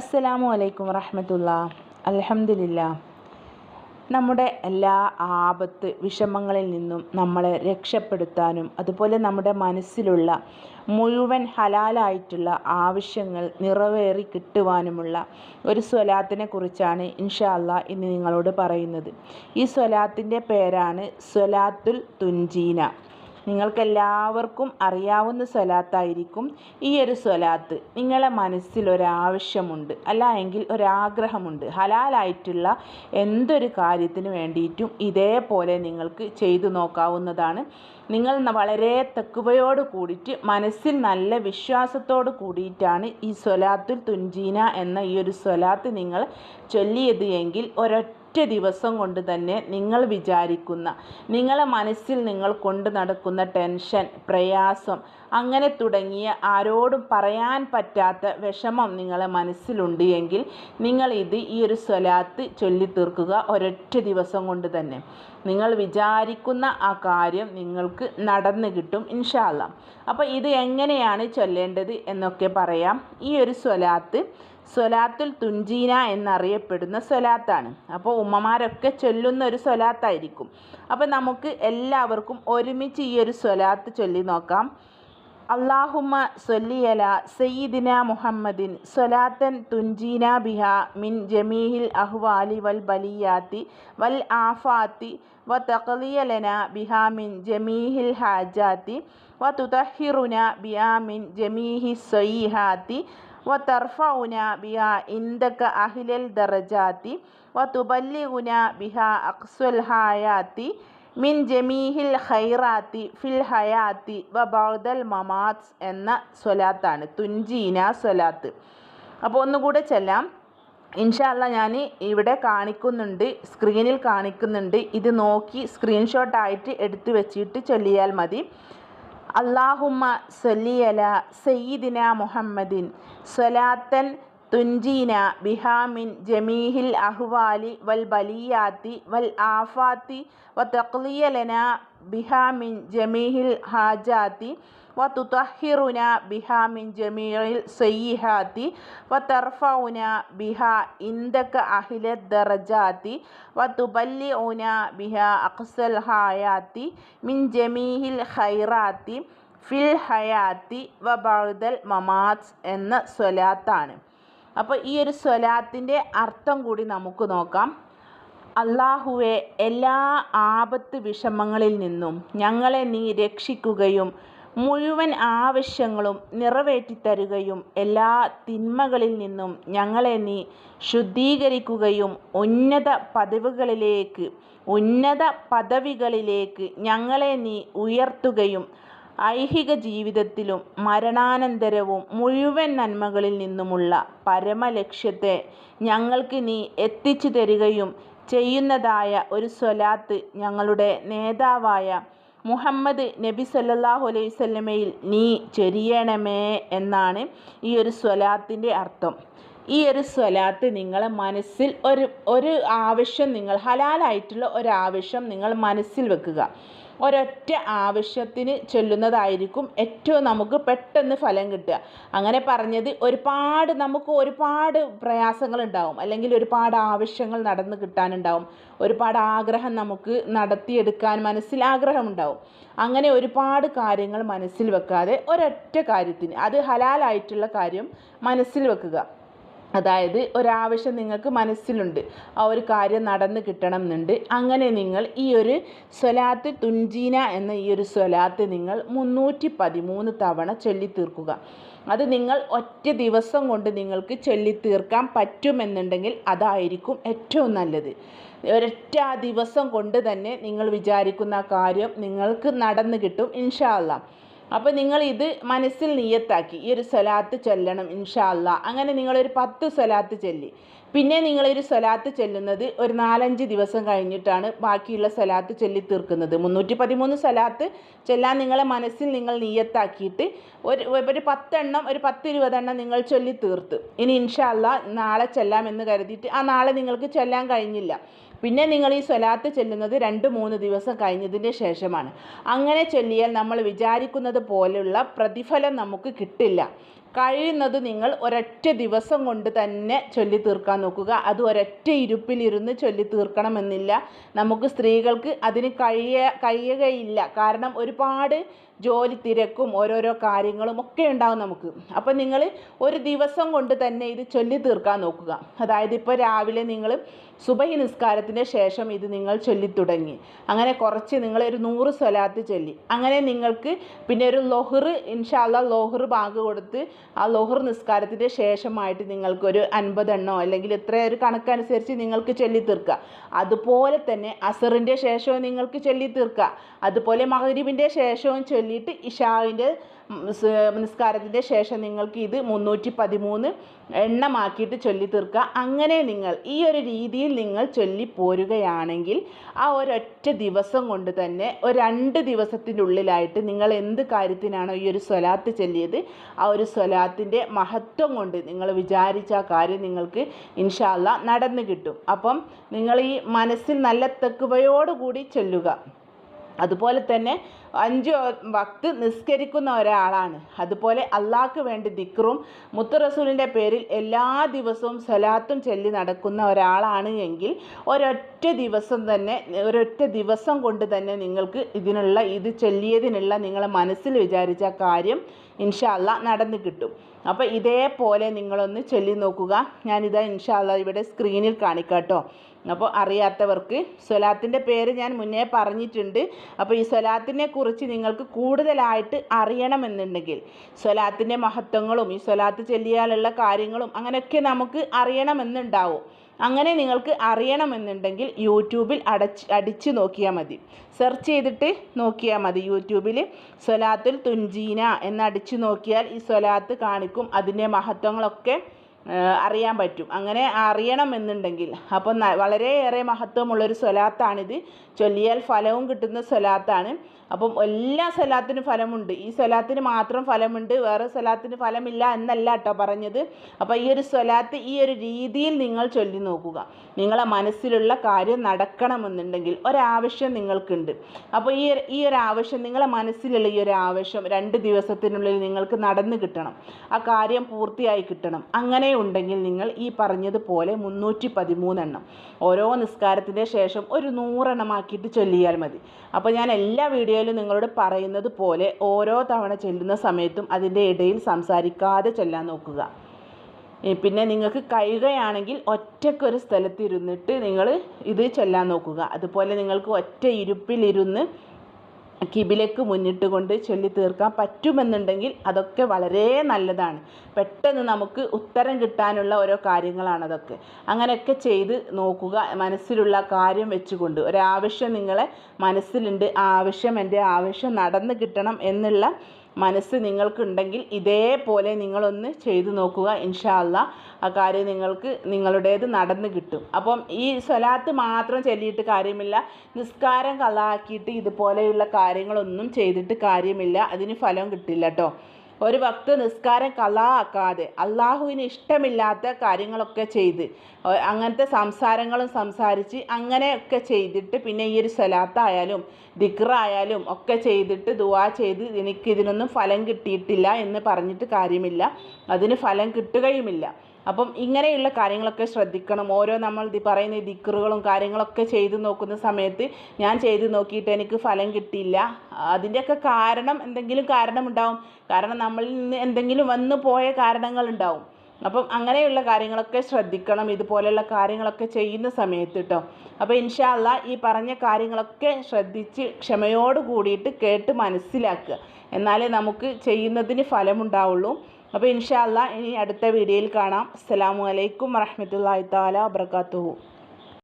അസ്സലാമു അലൈക്കും വറഹമത്തുള്ള. അലഹമില്ല നമ്മുടെ എല്ലാ ആപത്ത് വിഷമങ്ങളിൽ നിന്നും നമ്മളെ രക്ഷപ്പെടുത്താനും അതുപോലെ നമ്മുടെ മനസ്സിലുള്ള മുഴുവൻ ഹലാലായിട്ടുള്ള ആവശ്യങ്ങൾ നിറവേറി കിട്ടുവാനുമുള്ള ഒരു സ്വലാത്തിനെ കുറിച്ചാണ് ഇൻഷാല്ല ഇന്ന് നിങ്ങളോട് പറയുന്നത്. ഈ സ്വലാത്തിന്റെ പേരാണ് സ്വലാത്തുൽ തുൻജീന. നിങ്ങൾക്കെല്ലാവർക്കും അറിയാവുന്ന സ്വലാത്തായിരിക്കും ഈ ഒരു സ്വലാത്ത്. നിങ്ങളെ മനസ്സിൽ ഒരാവശ്യമുണ്ട് അല്ല എങ്കിൽ ഒരാഗ്രഹമുണ്ട്. ഹലാലായിട്ടുള്ള എന്തൊരു കാര്യത്തിന് വേണ്ടിയിട്ടും ഇതേപോലെ നിങ്ങൾക്ക് ചെയ്തു നോക്കാവുന്നതാണ്. നിങ്ങൾ വളരെ തെക്കുവയോട് കൂടിയിട്ട് മനസ്സിൽ നല്ല വിശ്വാസത്തോട് കൂടിയിട്ടാണ് ഈ സ്വലാത്തുൽ തുഞ്ചീന എന്ന ഈ ഒരു സ്വലാത്ത് നിങ്ങൾ ചൊല്ലിയത് എങ്കിൽ ഒരൊറ്റ ഒറ്റ ദിവസം കൊണ്ട് തന്നെ നിങ്ങൾ വിചാരിക്കുന്ന നിങ്ങളെ മനസ്സിൽ നിങ്ങൾ കൊണ്ട് നടക്കുന്ന ടെൻഷൻ പ്രയാസം അങ്ങനെ തുടങ്ങിയ ആരോടും പറയാൻ പറ്റാത്ത വിഷമം നിങ്ങളെ മനസ്സിലുണ്ട് എങ്കിൽ നിങ്ങൾ ഇത് ഈ ഒരു സ്വലാത്ത് ചൊല്ലി തീർക്കുക ഒരൊറ്റ ദിവസം കൊണ്ട് തന്നെ. നിങ്ങൾ വിചാരിക്കുന്ന ആ കാര്യം നിങ്ങൾക്ക് നടന്നു കിട്ടും ഇൻഷാല്ല അപ്പോൾ ഇത് എങ്ങനെയാണ് ചൊല്ലേണ്ടത് എന്നൊക്കെ പറയാം. ഈ ഒരു സ്വലാത്ത് സ്വലാത്തുൽ തുൻജീന എന്നറിയപ്പെടുന്ന സ്വലാത്താണ് അപ്പോൾ ഉമ്മമാരൊക്കെ ചൊല്ലുന്ന ഒരു സ്വലാത്തായിരിക്കും അപ്പോൾ നമുക്ക് എല്ലാവർക്കും ഒരുമിച്ച് ഈ ഒരു സ്വലാത്ത് ചൊല്ലി നോക്കാം. അള്ളാഹുമ്മ സൊല്ലിയല സയ്യിദിന മുഹമ്മദിൻ സൊലാത്തൻ തുൻജീന ബിഹ മിൻ ജമീഹിൽ അഹ്വാലി വൽ ബലിയാത്തി വൽ ആഫാത്തി വ തഖലിയലന ബിഹ മിൻ ജമീഹിൽ ഹാജാത്തി വ തുതഹിറുന ബിഹ മിൻ ജമീഹി സൊയ്ഹാത്തി വതർഫൗന ബിഹ ഇന്ദക അഹിലൽ ദറജാത്തി വതുബല്ലിഗുന ബിഹ അക്സുൽ ഹായാത്തി മിൻ ജമീഹിൽ ഖൈറാത്തി ഫിൽ ഹയാത്തി വബൗദൽ മമാത്സ് എന്ന സ്വലാത്താണ് തുഞ്ചീന സ്വലാത്ത്. അപ്പോൾ ഒന്നുകൂടെ ചെല്ലാം. ഇൻഷാല്ല ഞാൻ ഇവിടെ കാണിക്കുന്നുണ്ട് സ്ക്രീനിൽ കാണിക്കുന്നുണ്ട്. ഇത് നോക്കി സ്ക്രീൻഷോട്ടായിട്ട് എടുത്തു വെച്ചിട്ട് ചൊല്ലിയാൽ മതി. അള്ളാഹുമ്മ അലാ സയ്യിദിന മുഹമ്മദിൻ. സ്വലാത്തൻ തുൻജീന ബിഹാമിൻ ജമീഹിൽ അഹ്വാലി വൽ ബലിയാത്തി വൽ ആഫാത്തി വ തഖ്ലിയലന ബിഹാമിൻ ജമീഹിൽ ഹാജാത്തി വ തുതഹിറുന ബിഹാമിൻ ജമീൽ സയ്യിഹാത്തി വ തർഫൗന ബിഹ ഇന്ദക അഹില ദറജാത്തി വ തുബല്ലിഉന ബിഹ അഖ്സൽ ഹായാത്തി മിൻ ജമീഹിൽ ഖൈറാത്തി ഫിൽ ഹയാത്തി വ ബഅദൽ മമാത്ത് എന്ന സ്വലാത്താണ്. അപ്പോൾ ഈ ഒരു സ്വലാത്തിന്റെ അർത്ഥം കൂടി നമുക്ക് നോക്കാം. അള്ളാഹുവെ എല്ലാ ആപത്ത് വിഷമങ്ങളിൽ നിന്നും ഞങ്ങളെ നീ രക്ഷിക്കുകയും മുഴുവൻ ആവശ്യങ്ങളും നിറവേറ്റിത്തരുകയും എല്ലാ തിന്മകളിൽ നിന്നും ഞങ്ങളെ നീ ശുദ്ധീകരിക്കുകയും ഉന്നത പദവികളിലേക്ക് ഉന്നത പദവികളിലേക്ക് ഞങ്ങളെ നീ ഉയർത്തുകയും ഐഹിക ജീവിതത്തിലും മരണാനന്തരവും മുഴുവൻ നന്മകളിൽ നിന്നുമുള്ള പരമലക്ഷ്യത്തെ ഞങ്ങൾക്ക് നീ എത്തിച്ചു തരികയും ചെയ്യുന്നതായ ഒരു സ്വലാത്ത് ഞങ്ങളുടെ നേതാവായ മുഹമ്മദ് നബി സല്ലാഹു അലൈഹി വസല്ലമയിൽ നീ ചെരിയണമേ എന്നാണ് ഈ ഒരു സ്വലാത്തിന്റെ അർത്ഥം. ഈ ഒരു സ്വലാത്ത് നിങ്ങളെ മനസ്സിൽ ഒരു ഒരു ആവശ്യം നിങ്ങൾ ഹലാലായിട്ടുള്ള ആവശ്യം നിങ്ങൾ മനസ്സിൽ വെക്കുക. ഒരൊറ്റ ആവശ്യത്തിന് ചൊല്ലുന്നതായിരിക്കും ഏറ്റവും നമുക്ക് പെട്ടെന്ന് ഫലം കിട്ടുക. അങ്ങനെ പറഞ്ഞത് ഒരുപാട് നമുക്ക് ഒരുപാട് പ്രയാസങ്ങളുണ്ടാവും. അല്ലെങ്കിൽ ഒരുപാട് ആവശ്യങ്ങൾ നടന്ന് കിട്ടാനുണ്ടാവും. ഒരുപാട് ആഗ്രഹം നമുക്ക് നടത്തിയെടുക്കാൻ മനസ്സിൽ ആഗ്രഹമുണ്ടാവും. അങ്ങനെ ഒരുപാട് കാര്യങ്ങൾ മനസ്സിൽ വെക്കാതെ ഒരൊറ്റ കാര്യത്തിന് അത് ഹലാലായിട്ടുള്ള കാര്യം മനസ്സിൽ വെക്കുക. അതായത് ഒരാവശ്യം നിങ്ങൾക്ക് മനസ്സിലുണ്ട്. ആ ഒരു കാര്യം നടന്ന് കിട്ടണം എന്നുണ്ട് അങ്ങനെ നിങ്ങൾ ഈ ഒരു സ്വലാത്ത് തുഞ്ചീന എന്ന ഈ ഒരു സ്വലാത്ത് നിങ്ങൾ മുന്നൂറ്റി പതിമൂന്ന് തവണ ചൊല്ലിത്തീർക്കുക. അത് നിങ്ങൾ ഒറ്റ ദിവസം കൊണ്ട് നിങ്ങൾക്ക് ചൊല്ലിത്തീർക്കാൻ പറ്റുമെന്നുണ്ടെങ്കിൽ അതായിരിക്കും ഏറ്റവും നല്ലത്. ഒരൊറ്റ ആ ദിവസം കൊണ്ട് തന്നെ നിങ്ങൾ വിചാരിക്കുന്ന കാര്യം നിങ്ങൾക്ക് നടന്നു കിട്ടും ഇൻഷാ അല്ലാ അപ്പോൾ നിങ്ങൾ ഇത് മനസ്സിൽ നിയത്താക്കി. ഈ ഒരു സ്വലാത്ത് ചൊല്ലണം ഇൻഷാല്ല അങ്ങനെ നിങ്ങളൊരു പത്ത് സ്വലാത്ത് ചൊല്ലി. പിന്നെ നിങ്ങളൊരു സ്വലാത്ത് ചൊല്ലുന്നത് ഒരു നാലഞ്ച് ദിവസം കഴിഞ്ഞിട്ടാണ് ബാക്കിയുള്ള സ്വലാത്ത് ചൊല്ലി തീർക്കുന്നത്. മുന്നൂറ്റി പതിമൂന്ന് സ്വലാത്ത് ചെല്ലാൻ നിങ്ങളെ മനസ്സിൽ നിങ്ങൾ നീയത്താക്കിയിട്ട് ഒരു ഒരു പത്തെണ്ണം ഒരു പത്ത് ഇരുപതെണ്ണം നിങ്ങൾ ചൊല്ലി തീർത്ത്. ഇനി ഇൻഷാല്ല നാളെ നാളെ ചെല്ലാമെന്ന് കരുതിയിട്ട് ആ നാളെ നിങ്ങൾക്ക് ചൊല്ലാൻ കഴിഞ്ഞില്ല. പിന്നെ നിങ്ങൾ ഈ സ്വലാത്ത് ചെല്ലുന്നത് രണ്ട് മൂന്ന് ദിവസം കഴിഞ്ഞതിന് ശേഷമാണ്. അങ്ങനെ ചൊല്ലിയാൽ നമ്മൾ വിചാരിക്കുന്നത് പോലെയുള്ള പ്രതിഫലം നമുക്ക് കിട്ടില്ല. കഴിയുന്നത് നിങ്ങൾ ഒരൊറ്റ ദിവസം കൊണ്ട് തന്നെ ചൊല്ലി തീർക്കാൻ നോക്കുക. അത് ഒരൊറ്റ ഇരുപ്പിലിരുന്ന് ചൊല്ലി തീർക്കണമെന്നില്ല. നമുക്ക് സ്ത്രീകൾക്ക് അതിന് കഴിയ കഴിയുകയില്ല. കാരണം ഒരുപാട് ജോലി തിരക്കും ഓരോരോ കാര്യങ്ങളും ഒക്കെ ഉണ്ടാവും നമുക്ക്. അപ്പം നിങ്ങൾ ഒരു ദിവസം കൊണ്ട് തന്നെ ഇത് ചൊല്ലി തീർക്കാൻ നോക്കുക. അതായത് ഇപ്പോൾ രാവിലെ നിങ്ങൾ സുബഹി നിസ്കാരത്തിന് ശേഷം ഇത് നിങ്ങൾ ചൊല്ലി തുടങ്ങി. അങ്ങനെ കുറച്ച് നിങ്ങൾ ഒരു നൂറ് സ്വലാത്ത് ചൊല്ലി. അങ്ങനെ നിങ്ങൾക്ക് പിന്നെ ഒരു ലൊഹർ ഇൻഷാല്ല ലൊഹർ ബാങ്ക് കൊടുത്ത് ആ ലൊഹർ നിസ്കാരത്തിന്റെ ശേഷമായിട്ട് നിങ്ങൾക്കൊരു അൻപതെണ്ണോ അല്ലെങ്കിൽ ഇത്ര ഒരു കണക്കനുസരിച്ച് നിങ്ങൾക്ക് ചൊല്ലി തീർക്കുക. അതുപോലെ തന്നെ അസറിന്റെ ശേഷവും നിങ്ങൾക്ക് ചൊല്ലി തീർക്കുക. അതുപോലെ മഹരീബിന്റെ ശേഷവും ചൊല്ലിയിട്ട് ഇഷാവിന്റെ നിസ്കാരത്തിന്റെ ശേഷം നിങ്ങൾക്ക് ഇത് മുന്നൂറ്റി പതിമൂന്ന് എണ്ണമാക്കിയിട്ട് ചൊല്ലി തീർക്കുക അങ്ങനെ നിങ്ങൾ ഈ ഒരു രീതിയിൽ നിങ്ങൾ ചൊല്ലി പോരുകയാണെങ്കിൽ ആ ഒരൊറ്റ ദിവസം കൊണ്ട് തന്നെ ഒരു രണ്ട് ദിവസത്തിന്റെ ഉള്ളിലായിട്ട് നിങ്ങൾ എന്ത് കാര്യത്തിനാണോ ഈ ഒരു സ്വലാത്ത് ചൊല്ലിയത് ആ ഒരു സ്വലാത്തിന്റെ മഹത്വം കൊണ്ട് നിങ്ങൾ വിചാരിച്ച ആ കാര്യം നിങ്ങൾക്ക് ഇൻഷാല്ല നടന്നു കിട്ടും. അപ്പം നിങ്ങൾ ഈ മനസ്സിൽ നല്ല തെക്കുവയോടുകൂടി ചൊല്ലുക. അതുപോലെ തന്നെ അഞ്ച് വക്ത് നിസ്കരിക്കുന്ന ഒരാളാണ്. അതുപോലെ അള്ളാഹ്ക്ക് വേണ്ടി ദിക്റും മുത്തു റസൂലിന്റെ പേരിൽ എല്ലാ ദിവസവും സലാത്തും ചൊല്ലി നടക്കുന്ന ഒരാളാണ് എങ്കിൽ ഒരൊറ്റ ദിവസം തന്നെ ഒരൊറ്റ ദിവസം കൊണ്ട് തന്നെ നിങ്ങൾക്ക് ഇതിനുള്ള ഇത് ചൊല്ലിയതിനുള്ള നിങ്ങളെ മനസ്സിൽ വിചാരിച്ച കാര്യം ഇൻഷാല്ല നടന്നു കിട്ടും. അപ്പോൾ ഇതേപോലെ നിങ്ങളൊന്ന് ചൊല്ലി നോക്കുക. ഞാനിത് ഇൻഷാല്ല ഇവിടെ സ്ക്രീനിൽ കാണിക്കാം കേട്ടോ അപ്പോൾ അറിയാത്തവർക്ക് സ്വലാത്തിന്റെ പേര് ഞാൻ മുന്നേ പറഞ്ഞിട്ടുണ്ട്. അപ്പോൾ ഈ സ്വലാത്തിനെ കുറിച്ച് നിങ്ങൾക്ക് കൂടുതലായിട്ട് അറിയണമെന്നുണ്ടെങ്കിൽ സ്വലാത്തിന്റെ മഹത്വങ്ങളും ഈ സ്വലാത്ത് ചെല്ലിയാലുള്ള കാര്യങ്ങളും അങ്ങനെയൊക്കെ നമുക്ക് അറിയണമെന്നുണ്ടാവും. അങ്ങനെ നിങ്ങൾക്ക് അറിയണമെന്നുണ്ടെങ്കിൽ യൂട്യൂബിൽ അടച്ച് അടിച്ച് നോക്കിയാൽ മതി. സെർച്ച് ചെയ്തിട്ട് നോക്കിയാൽ മതി യൂട്യൂബിൽ സ്വലാത്തുൽ തുഞ്ചീന എന്നടിച്ച് നോക്കിയാൽ ഈ സ്വലാത്ത് കാണിക്കും. അതിന്റെ മഹത്വങ്ങളൊക്കെ അറിയാൻ പറ്റും. അങ്ങനെ അറിയണമെന്നുണ്ടെങ്കിൽ അപ്പം വളരെയേറെ മഹത്വമുള്ളൊരു സ്വലാത്താണിത്. ചൊല്ലിയാൽ ഫലവും കിട്ടുന്ന സ്വലാത്താണ്. അപ്പം എല്ലാ സ്വലാത്തിനും ഫലമുണ്ട്. ഈ സ്വലാത്തിന് മാത്രം ഫലമുണ്ട്. വേറെ സ്വലാത്തിന് ഫലമില്ല എന്നല്ല കേട്ടോ പറഞ്ഞത്. അപ്പോൾ ഈ ഒരു സ്വലാത്ത് ഈ ഒരു രീതിയിൽ നിങ്ങൾ ചൊല്ലി നോക്കുക. നിങ്ങളെ മനസ്സിലുള്ള കാര്യം നടക്കണമെന്നുണ്ടെങ്കിൽ ഒരാവശ്യം നിങ്ങൾക്കുണ്ട്. അപ്പോൾ ഈ ഈ ഒരു ആവശ്യം നിങ്ങളെ മനസ്സിലുള്ള ഈ ഒരു ആവശ്യം രണ്ട് ദിവസത്തിനുള്ളിൽ നിങ്ങൾക്ക് നടന്നു കിട്ടണം. ആ കാര്യം പൂർത്തിയായി കിട്ടണം. അങ്ങനെ ഉണ്ടെങ്കിൽ നിങ്ങൾ ഈ പറഞ്ഞതുപോലെ മുന്നൂറ്റി പതിമൂന്നെണ്ണം ഓരോ നിസ്കാരത്തിന്റെ ശേഷം ഒരു നൂറെണ്ണമാക്കിയിട്ട് ചൊല്ലിയാൽ മതി. അപ്പോൾ ഞാൻ എല്ലാ വീഡിയോയിലും നിങ്ങളോട് പറയുന്നത് പോലെ ഓരോ തവണ ചെല്ലുന്ന സമയത്തും അതിന്റെ ഇടയിൽ സംസാരിക്കാതെ ചൊല്ലാൻ നോക്കുക. പിന്നെ നിങ്ങൾക്ക് കഴിയുകയാണെങ്കിൽ ഒറ്റക്കൊരു സ്ഥലത്തിരുന്നിട്ട് നിങ്ങൾ ഇത് ചൊല്ലാൻ നോക്കുക. അതുപോലെ നിങ്ങൾക്ക് ഒറ്റ ഇരുപ്പിലിരുന്ന് കിബിലേക്ക് മുന്നിട്ട് കൊണ്ട് ചൊല്ലി തീർക്കാൻ പറ്റുമെന്നുണ്ടെങ്കിൽ അതൊക്കെ വളരെ നല്ലതാണ്. പെട്ടെന്ന് നമുക്ക് ഉത്തരം കിട്ടാനുള്ള ഓരോ കാര്യങ്ങളാണ് അതൊക്കെ. അങ്ങനെയൊക്കെ ചെയ്ത് നോക്കുക മനസ്സിലുള്ള കാര്യം വെച്ചുകൊണ്ട്. ഒരാവശ്യം നിങ്ങളെ മനസ്സിലുണ്ട്. ആവശ്യം എന്റെ ആവശ്യം നടന്നു കിട്ടണം എന്നുള്ള മനസ്സ് നിങ്ങൾക്കുണ്ടെങ്കിൽ ഇതേപോലെ നിങ്ങളൊന്ന് ചെയ്തു നോക്കുക ഇൻഷാല്ല ആ കാര്യം നിങ്ങൾക്ക് നിങ്ങളുടേത് നടന്ന് കിട്ടും. അപ്പം ഈ സ്വലാത്ത് മാത്രം ചൊല്ലിയിട്ട് കാര്യമില്ല. നിസ്കാരം കളാക്കിയിട്ട് ഇതുപോലെയുള്ള കാര്യങ്ങളൊന്നും ചെയ്തിട്ട് കാര്യമില്ല. അതിന് ഫലം കിട്ടില്ല കേട്ടോ ഒരു ഭക്ത് നിസ്കാരം കലാ ആക്കാതെ അള്ളാഹുവിന് ഇഷ്ടമില്ലാത്ത കാര്യങ്ങളൊക്കെ ചെയ്ത് അങ്ങനത്തെ സംസാരങ്ങളും സംസാരിച്ച് അങ്ങനെയൊക്കെ ചെയ്തിട്ട് പിന്നെ ഈ ഒരു സ്വലാത്തായാലും ദിക്റായാലും ഒക്കെ ചെയ്തിട്ട് ദുവാ ചെയ്ത് എനിക്ക് ഇതിനൊന്നും ഫലം കിട്ടിയിട്ടില്ല എന്ന് പറഞ്ഞിട്ട് കാര്യമില്ല. അതിന് ഫലം കിട്ടുകയുമില്ല. അപ്പം ഇങ്ങനെയുള്ള കാര്യങ്ങളൊക്കെ ശ്രദ്ധിക്കണം. ഓരോ നമ്മൾ പറയുന്ന ദിക്കറുകളും കാര്യങ്ങളൊക്കെ ചെയ്തു നോക്കുന്ന സമയത്ത് ഞാൻ ചെയ്തു നോക്കിയിട്ട് എനിക്ക് ഫലം കിട്ടിയില്ല. അതിന്റെയൊക്കെ കാരണം എന്തെങ്കിലും കാരണമുണ്ടാവും. കാരണം നമ്മളിൽ നിന്ന് എന്തെങ്കിലും വന്നു പോയ കാരണങ്ങളുണ്ടാവും. അപ്പം അങ്ങനെയുള്ള കാര്യങ്ങളൊക്കെ ശ്രദ്ധിക്കണം. ഇതുപോലെയുള്ള കാര്യങ്ങളൊക്കെ ചെയ്യുന്ന സമയത്ത് കേട്ടോ അപ്പോൾ ഇൻഷാല്ല ഈ പറഞ്ഞ കാര്യങ്ങളൊക്കെ ശ്രദ്ധിച്ച് ക്ഷമയോട് കൂടിയിട്ട് കേട്ട് മനസ്സിലാക്കുക. എന്നാലേ നമുക്ക് ചെയ്യുന്നതിന് ഫലമുണ്ടാവുള്ളൂ. അപ്പോൾ ഇൻഷാല്ല ഇനി അടുത്ത വീഡിയോയിൽ കാണാം. അസ്സാം വലൈക്കും വറഹമത്തല്ലാ താല